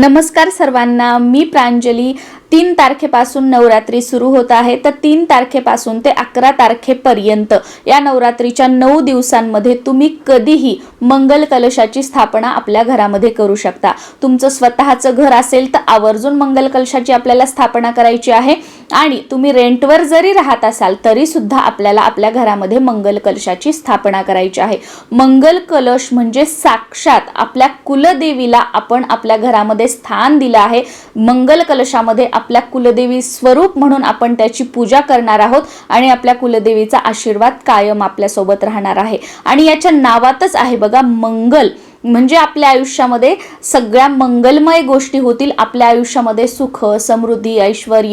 नमस्कार सर्वांना मी प्रांजली. तीन तारखेपासून नवरात्री सुरू होत आहे. तर तीन तारखेपासून ते अकरा तारखेपर्यंत या नवरात्रीच्या नऊ दिवसांमध्ये तुम्ही कधीही मंगल कलशाची स्थापना आपल्या घरामध्ये करू शकता. तुमचं स्वतःचं घर असेल तर आवर्जून मंगल कलशाची आपल्याला स्थापना करायची आहे. आणि तुम्ही रेंटवर जरी राहत असाल तरी सुद्धा आपल्याला आपल्या घरामध्ये मंगल कलशाची स्थापना करायची आहे. मंगल कलश म्हणजे साक्षात आपल्या कुलदेवीला आपण आपल्या घरामध्ये स्थान दिलं आहे. मंगल कलशामध्ये आपल्या कुलदेवी स्वरूप म्हणून आपण त्याची पूजा करणार आहोत आणि आपल्या कुलदेवीचा आशीर्वाद कायम आपल्यासोबत राहणार आहे. आणि याच्या नावातच आहे बघा मंगल. म्हणजे आपल्या आयुष्यामध्ये सगळ्या मंगलमय गोष्टी होतील. आपल्या आयुष्यामध्ये सुख समृद्धी ऐश्वर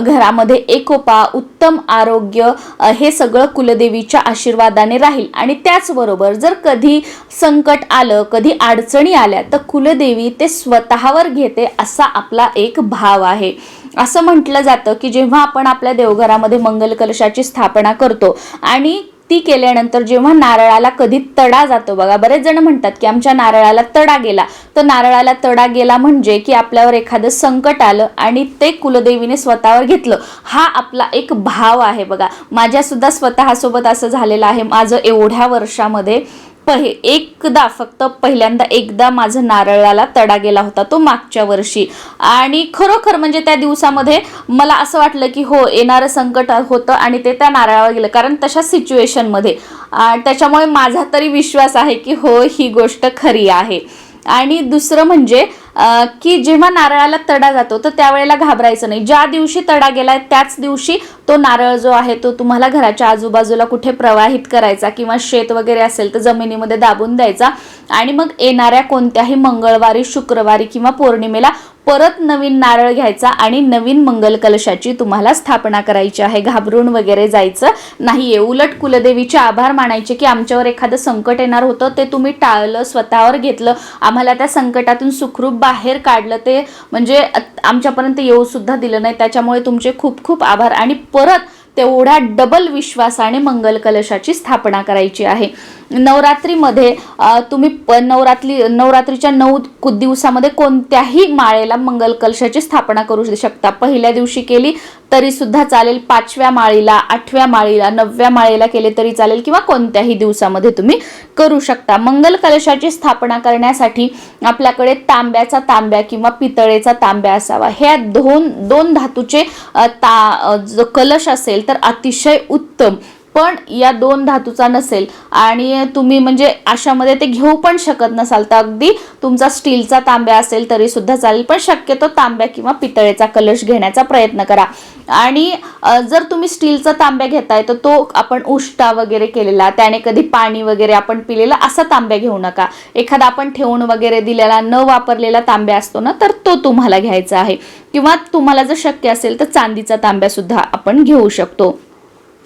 घरामध्ये एकोपा उत्तम आरोग्य हे सगळं कुलदेवीच्या आशीर्वादाने राहील. आणि त्याचबरोबर जर कधी संकट आलं कधी अडचणी आल्या तर कुलदेवी ते स्वतःवर घेते असा आपला एक भाव आहे. असं म्हटलं जातं की जेव्हा आपण आपल्या देवघरामध्ये मंगल कलशाची स्थापना करतो आणि ती केल्यानंतर जेव्हा नारळाला कधी तडा जातो बघा बरेच जण म्हणतात की आमच्या नारळाला तडा गेला. तर नारळाला तडा गेला म्हणजे की आपल्यावर एखादं संकट आलं आणि ते कुलदेवीने स्वतःवर घेतलं. हा आपला एक भाव आहे बघा. माझ्यासुद्धा स्वतःसोबत असं झालेलं आहे. माझं एवढ्या वर्षामध्ये पहि एकदा फक्त पहिल्यांदा एकदा माझं नारळाला तडा गेला होता तो मागच्या वर्षी. आणि खरोखर म्हणजे त्या दिवसामध्ये मला असं वाटलं की हो येणारं संकट होतं आणि ते त्या नारळावर गेलं. कारण तशा सिच्युएशनमध्ये त्याच्यामुळे माझा तरी विश्वास आहे की हो ही गोष्ट खरी आहे. आणि दुसरं म्हणजे की जेव्हा नारळाला तडा जातो तर त्यावेळेला घाबरायचं नाही. ज्या दिवशी तडा गेलाय त्याच दिवशी तो नारळ जो आहे तो तुम्हाला घराच्या आजूबाजूला कुठे प्रवाहित करायचा किंवा शेत वगैरे असेल तर जमिनीमध्ये दाबून द्यायचा. आणि मग येणाऱ्या कोणत्याही मंगळवारी शुक्रवारी किंवा पौर्णिमेला परत नवीन नारळ घ्यायचा आणि नवीन मंगल कलशाची तुम्हाला स्थापना करायची आहे. घाबरून वगैरे जायचं नाहीये. उलट कुलदेवीचे आभार मानायचे की आमच्यावर एखादं संकट येणार होतं ते तुम्ही टाळलं स्वतःवर घेतलं. आम्हाला त्या संकटातून सुखरूप बाहेर काढलं ते म्हणजे आमच्यापर्यंत येऊ सुद्धा दिलं नाही. त्याच्यामुळे तुमचे खूप खूप आभार. आणि परत तेवढ्या डबल विश्वासाने मंगल कलशाची स्थापना करायची आहे. नवरात्रीमध्ये तुम्ही प नवरात्री नवरात्रीच्या नऊ दिवसामध्ये कोणत्याही माळेला मंगल कलशाची स्थापना करू शकता. पहिल्या दिवशी केली तरी सुद्धा चालेल. पाचव्या माळीला आठव्या माळीला नवव्या माळेला केले तरी चालेल किंवा कोणत्याही दिवसामध्ये तुम्ही करू शकता. मंगल कलशाची स्थापना करण्यासाठी आपल्याकडे तांब्याचा तांब्या किंवा पितळेचा तांब्या असावा. ह्या दोन दोन धातूचे ता जो कलश असेल तर अतिशय उत्तम. पण या दोन धातूचा नसेल. आणि तुम्ही म्हणजे अशामध्ये ते घेऊ पण शकत नसाल तर अगदी तुमचा स्टीलचा तांब्या असेल तरी सुद्धा चालेल पण शक्यतो तांब्या किंवा पितळेचा कलश घेण्याचा प्रयत्न करा. आणि जर तुम्ही स्टीलचा तांब्या घेताय तर तो आपण उष्टा वगैरे केलेला त्याने कधी पाणी वगैरे आपण पिलेला असा तांब्या घेऊ नका. एखादा आपण ठेवून वगैरे दिलेला न वापरलेला तांब्या असतो ना तर तो तुम्हाला घ्यायचा आहे. किंवा तुम्हाला जर शक्य असेल तर चांदीचा तांब्यासुद्धा आपण घेऊ शकतो.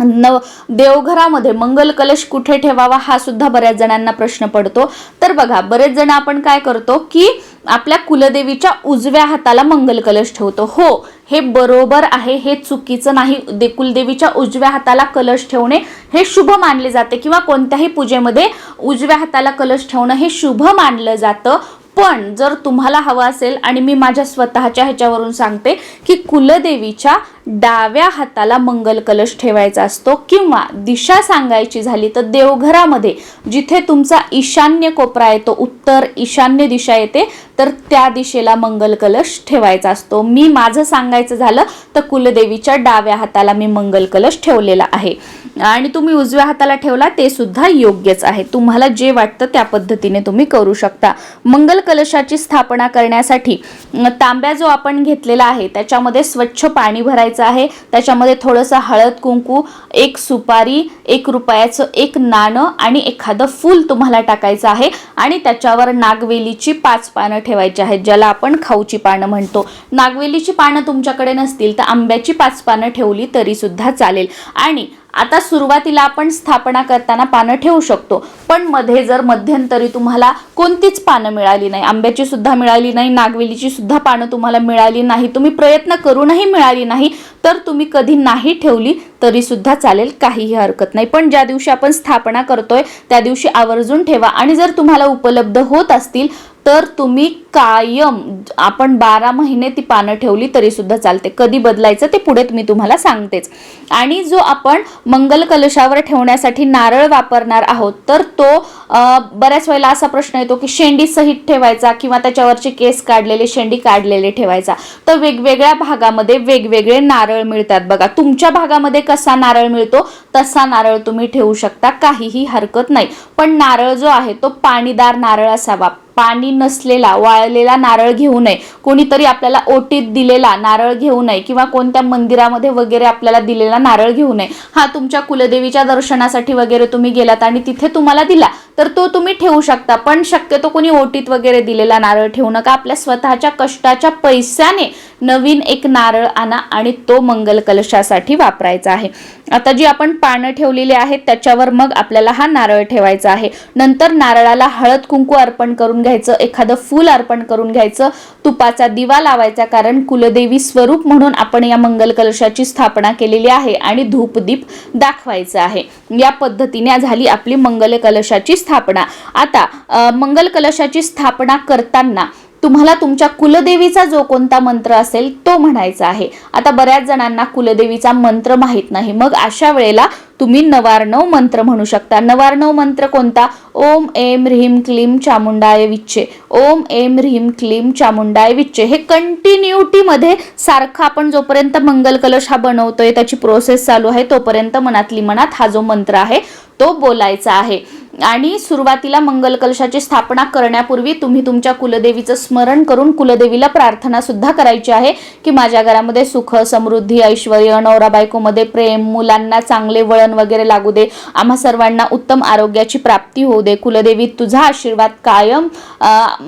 नव देवघरामध्ये मंगल कलश कुठे ठेवावा हा सुद्धा बऱ्याच जणांना प्रश्न पडतो. तर बघा बरेच जण आपण काय करतो की आपल्या कुलदेवीच्या उजव्या हाताला मंगल कलश ठेवतो. हो हे बरोबर आहे हे चुकीचं नाही. दे कुलदेवीच्या उजव्या हाताला कलश ठेवणे हे शुभ मानले जाते किंवा कोणत्याही पूजेमध्ये उजव्या हाताला कलश ठेवणं हे शुभ मानलं जातं. पण जर तुम्हाला हवं असेल आणि मी माझ्या स्वतःच्या ह्याच्यावरून सांगते की कुलदेवीच्या डाव्या हाताला मंगल कलश ठेवायचा असतो किंवा दिशा सांगायची झाली तर देवघरामध्ये जिथे तुमचा ईशान्य कोपरा येतो उत्तर ईशान्य दिशा येते तर त्या दिशेला मंगल कलश ठेवायचा असतो. मी माझं सांगायचं झालं तर कुलदेवीच्या डाव्या हाताला मी मंगल कलश ठेवलेला आहे. आणि तुम्ही उजव्या हाताला ठेवला ते सुद्धा योग्यच आहे. तुम्हाला जे वाटतं त्या पद्धतीने तुम्ही करू शकता. मंगल कलशाची स्थापना करण्यासाठी तांब्या जो आपण घेतलेला आहे त्याच्यामध्ये स्वच्छ पाणी भरायचं आहे. त्याच्यामध्ये थोडंसं हळद कुंकू एक सुपारी एक रुपयाचं एक नाणं आणि एखादं फूल तुम्हाला टाकायचं आहे. आणि त्याच्यावर नागवेलीची पाच पानं ठेवायची आहेत ज्याला आपण खाऊची पानं म्हणतो. नागवेलीची पानं तुमच्याकडे नसतील तर आंब्याची पाच पानं ठेवली तरीसुद्धा चालेल. आणि आता सुरुवातीला आपण स्थापना करताना पानं ठेवू शकतो. पण मध्ये जर मध्यंतरी तुम्हाला कोणतीच पानं मिळाली नाही आंब्याची सुद्धा मिळाली नाही नागवेलीची सुद्धा पानं तुम्हाला मिळाली नाही तुम्ही प्रयत्न करूनही मिळाली नाही तर तुम्ही कधी नाही ठेवली तरी सुद्धा चालेल काहीही हरकत नाही. पण ज्या दिवशी आपण स्थापना करतोय त्या दिवशी आवर्जून ठेवा. आणि जर तुम्हाला उपलब्ध होत असतील तर तुम्ही कायम आपण बारा महिने ती पानं ठेवली तरी सुद्धा चालते. कधी बदलायचं ते पुढे मी तुम्हाला सांगतेच. आणि जो आपण मंगल कलशावर ठेवण्यासाठी नारळ वापरणार आहोत तर तो बऱ्याच वेळेला असा प्रश्न येतो की शेंडी सहित ठेवायचा किंवा त्याच्यावरचे केस काढलेले शेंडी काढलेले ठेवायचा. तर वेगवेगळ्या भागामध्ये वेगवेगळे नारळ मिळतात बघा. तुमच्या भागामध्ये कसा नारळ मिळतो तसा नारळ तुम्ही ठेवू शकता काहीही हरकत नाही. पण नारळ जो आहे तो पाणीदार नारळ असावा. पाणी नसलेला वाळलेला नारळ घेऊ नये. कोणीतरी आपल्याला ओटीत दिलेला नारळ घेऊ नये किंवा कोणत्या मंदिरामध्ये वगैरे आपल्याला दिलेला नारळ घेऊ नये. हा तुमच्या कुलदेवीच्या दर्शनासाठी वगैरे तुम्ही गेलात आणि तिथे तुम्हाला दिला तर तो तुम्ही ठेवू शकता. पण शक्यतो कोणी ओटीत वगैरे दिलेला नारळ ठेवू नका. आपल्या स्वतःच्या कष्टाच्या पैशाने नवीन एक नारळ आणा आणि तो मंगल कलशासाठी वापरायचा आहे. आता जी आपण पानं ठेवलेली आहेत त्याच्यावर मग आपल्याला हा नारळ ठेवायचा आहे. नंतर नारळाला हळद कुंकू अर्पण करून घ्यायचं. एखादं फूल अर्पण करून घ्यायचं. तुपाचा दिवा लावायचा कारण कुलदेवी स्वरूप म्हणून आपण या मंगल कलशाची स्थापना केलेली आहे आणि धूपदीप दाखवायचं आहे. या पद्धतीने झाली आपली मंगल कलशाची स्थापना. आता मंगल कलशाची स्थापना करताना तुम्हाला तुमच्या कुलदेवीचा जो कोणता मंत्र असेल तो म्हणायचा आहे. आता बऱ्याच जणांना कुलदेवीचा मंत्र माहीत नाही. मग अशा वेळेला तुम्ही नवार्णव मंत्र म्हणू शकता. नवार्णव मंत्र कोणता? ओम एम ह्रीम क्लीम चामुंडाय विच्चे ओम एम ह्रीम क्लीम चामुंडाय विच्चे हे कंटिन्युटीमध्ये सारखं आपण जोपर्यंत मंगल कलश हा बनवतोय त्याची प्रोसेस चालू आहे तोपर्यंत मनातली मनात हा जो मंत्र आहे तो बोलायचा आहे. आणि सुरुवातीला मंगल कलशाची स्थापना करण्यापूर्वी तुम्ही तुमच्या कुलदेवीचं स्मरण करून कुलदेवीला प्रार्थना सुद्धा करायची आहे की माझ्या घरामध्ये सुख समृद्धी ऐश्वर नवरा बायकोमध्ये प्रेम मुलांना चांगले वळण वगैरे लागू दे. आम्हा सर्वांना उत्तम आरोग्याची प्राप्ती होऊ दे. कुलदेवी तुझा आशीर्वाद कायम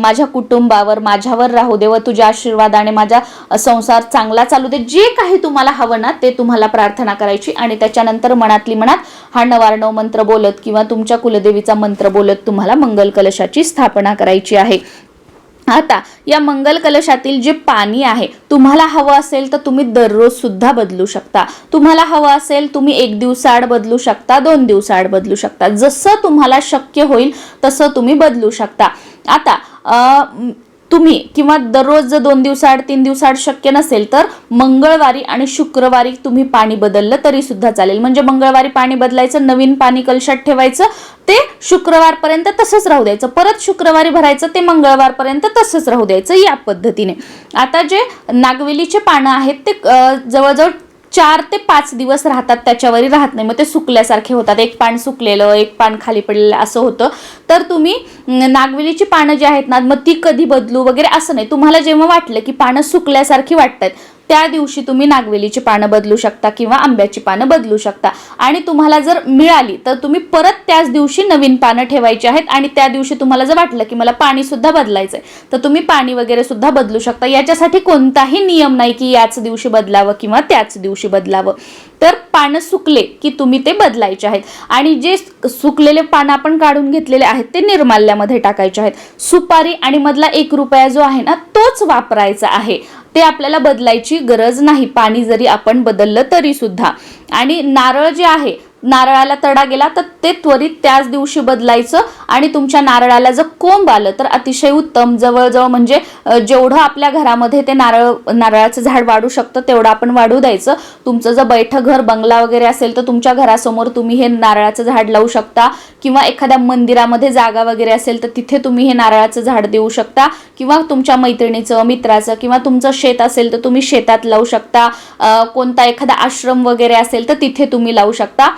माझ्या कुटुंबावर माझ्यावर राहू दे व तुझ्या आशीर्वादाने माझा संसार चांगला चालू दे. जे काही तुम्हाला हवं ना ते तुम्हाला प्रार्थना करायची आणि त्याच्यानंतर मनातली मनात हा नवारणव मंत्र बोलत किंवा तुमच्या कुलदेवीचा मंत्र बोलत तुम्हाला मंगल कलशाची स्थापना करायची आहे. आता या मंगल कलशातील जे पाणी आहे तुम्हाला हवं असेल तर तुम्ही दररोज सुद्धा बदलू शकता. तुम्हाला हवं असेल तुम्ही एक दिवसाआड बदलू शकता दोन दिवसाआड बदलू शकता. जसं तुम्हाला शक्य होईल तसं तुम्ही बदलू शकता. आता तुम्ही किंवा दररोज जर दोन दिवसाआड तीन दिवसाआड शक्य नसेल तर मंगळवारी आणि शुक्रवारी तुम्ही पाणी बदललं तरी सुद्धा चालेल. म्हणजे मंगळवारी पाणी बदलायचं नवीन पाणी कलशात ठेवायचं ते शुक्रवारपर्यंत तसंच राहू द्यायचं. परत शुक्रवारी भरायचं ते मंगळवारपर्यंत तसंच राहू द्यायचं या पद्धतीने. आता जे नागवेलीचे पानं आहेत ते जवळजवळ चार ते पाच दिवस राहतात त्याच्यावरही राहत नाही. मग ते सुकल्यासारखे होतात. एक पान सुकलेलं एक पान खाली पडलेलं असं होतं. तर तुम्ही नागवेलीची पानं जी आहेत ना मग ती कधी बदलू वगैरे असं नाही. तुम्हाला जेव्हा वाटलं की पानं सुकल्यासारखी वाटतात त्या दिवशी तुम्ही नागवेलीची पानं बदलू शकता किंवा आंब्याची पानं बदलू शकता. आणि तुम्हाला जर मिळाली तर तुम्ही परत त्याच दिवशी नवीन पानं ठेवायची आहेत आणि त्या दिवशी तुम्हाला जर वाटलं की मला पाणी सुद्धा बदलायचंय तर तुम्ही पाणी वगैरे सुद्धा बदलू शकता. याच्यासाठी कोणताही नियम नाही की याच दिवशी बदलावं किंवा त्याच दिवशी बदलावं. तर पानं सुकले की तुम्ही ते बदलायचे आहेत. आणि जे सुकलेले पानं आपण काढून घेतलेले आहेत ते निर्माल्यामध्ये टाकायचे आहेत. सुपारी आणि मधला एक रुपया जो आहे ना तोच वापरायचा आहे. ते आपल्याला बदलायची गरज नाही. पाणी जरी आपण बदललं तरी सुद्धा आणि नारळ जे आहे नारळाला तडा गेला तर ते त्वरित त्याच दिवशी बदलायचं आणि तुमच्या नारळाला जर कोंब आलं तर अतिशय उत्तम. जवळजवळ म्हणजे जेवढं आपल्या घरामध्ये ते नारळ नारळाचं झाड वाढू शकतं तेवढं आपण वाढू द्यायचं. तुमचं जर बैठं घर बंगला वगैरे असेल तर तुमच्या घरासमोर तुम्ही हे नारळाचं झाड लावू शकता. किंवा एखाद्या मंदिरामध्ये जागा वगैरे असेल तर तिथे तुम्ही हे नारळाचं झाड देऊ शकता. किंवा तुमच्या मैत्रिणीचं मित्राचं किंवा तुमचं शेत असेल तर तुम्ही शेतात लावू शकता. कोणता एखादा आश्रम वगैरे असेल तर तिथे तुम्ही लावू शकता.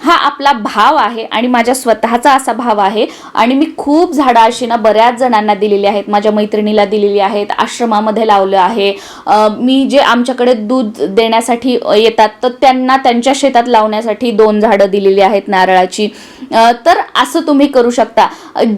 हा आपला भाव आहे आणि माझ्या स्वतःचा असा भाव आहे. आणि मी खूप झाडं अशी ना बऱ्याच जणांना दिलेली आहेत. माझ्या मैत्रिणीला दिलेली आहेत. आश्रमामध्ये लावलं आहे. मी जे आमच्याकडे दूध देण्यासाठी येतात तर त्यांना त्यांच्या शेतात लावण्यासाठी दोन झाडं दिलेली आहेत नारळाची. तर असं तुम्ही करू शकता.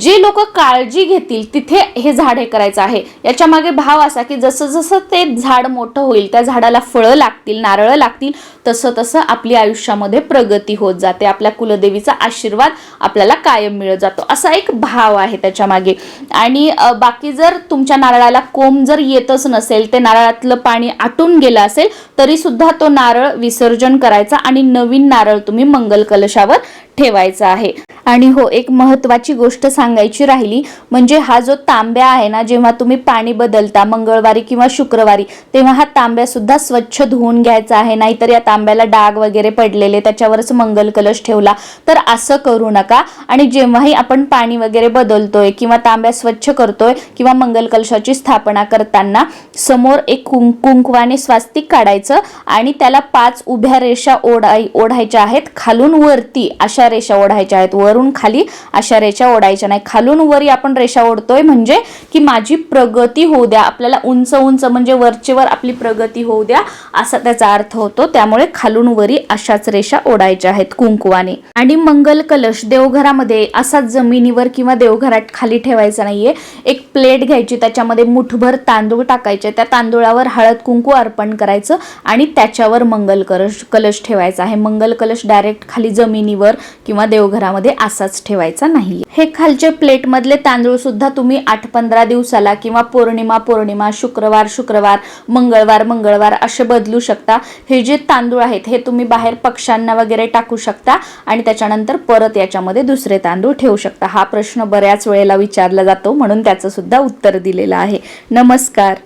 जे लोक काळजी घेतील तिथे हे झाड हे करायचं आहे. याच्या मागे भाव असा की जसं जसं ते झाड मोठं होईल त्या झाडाला फळं लागतील नारळं लागतील तसं तसं आपली आयुष्यामध्ये प्रगती होत जाते. आपल्या कुलदेवीचा आशीर्वाद आपल्याला कायम मिळत जातो. असा एक भाव आहे त्याच्यामागे. आणि बाकी जर तुमच्या नारळाला कोंब जर येतच नसेल ते नारळातलं पाणी आटून गेलं असेल तरी सुद्धा तो नारळ विसर्जन करायचा आणि नवीन नारळ तुम्ही मंगल कलशावर ठेवायचा आहे. आणि हो एक महत्त्वाची गोष्ट सांगायची राहिली म्हणजे हा जो तांब्या आहे ना जेव्हा तुम्ही पाणी बदलता मंगळवारी किंवा शुक्रवारी तेव्हा हा तांब्यासुद्धा स्वच्छ धुवून घ्यायचा आहे. नाहीतर या तांब्याला डाग वगैरे पडलेले त्याच्यावरच मंगल कलश ठेवला तर असं करू नका. आणि जेव्हाही आपण पाणी वगैरे बदलतोय किंवा तांब्या स्वच्छ करतोय किंवा मंगल कलशाची स्थापना करताना समोर एक कुंकवाने स्वास्तिक काढायचं आणि त्याला पाच उभ्या रेषा ओढाय ओढायच्या आहेत. खालून वरती अशा रेषा ओढायच्या आहेत. वर वरून खाली अशा रेषा ओढायच्या नाही. खालून वरी आपण रेषा ओढतोय म्हणजे की माझी प्रगती होऊ द्या. आपल्याला उंच उंच म्हणजे वरचेवर आपली प्रगती होऊ द्या असा त्याचा अर्थ होतो. त्यामुळे खालून वरी अशाच रेषा ओढायच्या आहेत कुंकुवाने. आणि मंगल कलश देवघरामध्ये असा जमिनीवर किंवा देवघरात खाली ठेवायचा नाहीये. एक प्लेट घ्यायची त्याच्यामध्ये मुठभर तांदूळ टाकायचे. त्या तांदूळावर हळद कुंकू अर्पण करायचं आणि त्याच्यावर मंगल कलश कलश ठेवायचा आहे. मंगल कलश डायरेक्ट खाली जमिनीवर किंवा देवघरामध्ये असाच ठेवायचा नाही. हे खालचे प्लेट मधले तांदूळ सुद्धा तुम्ही आठ पंधरा दिवसाला किंवा पौर्णिमा पौर्णिमा शुक्रवार शुक्रवार मंगळवार मंगळवार असे बदलू शकता. हे जे तांदूळ आहेत हे तुम्ही बाहेर पक्ष्यांना वगैरे टाकू शकता आणि त्याच्यानंतर परत याच्यामध्ये दुसरे तांदूळ ठेवू शकता. हा प्रश्न बऱ्याच वेळेला विचारला जातो म्हणून त्याचं सुद्धा उत्तर दिलेलं आहे. नमस्कार.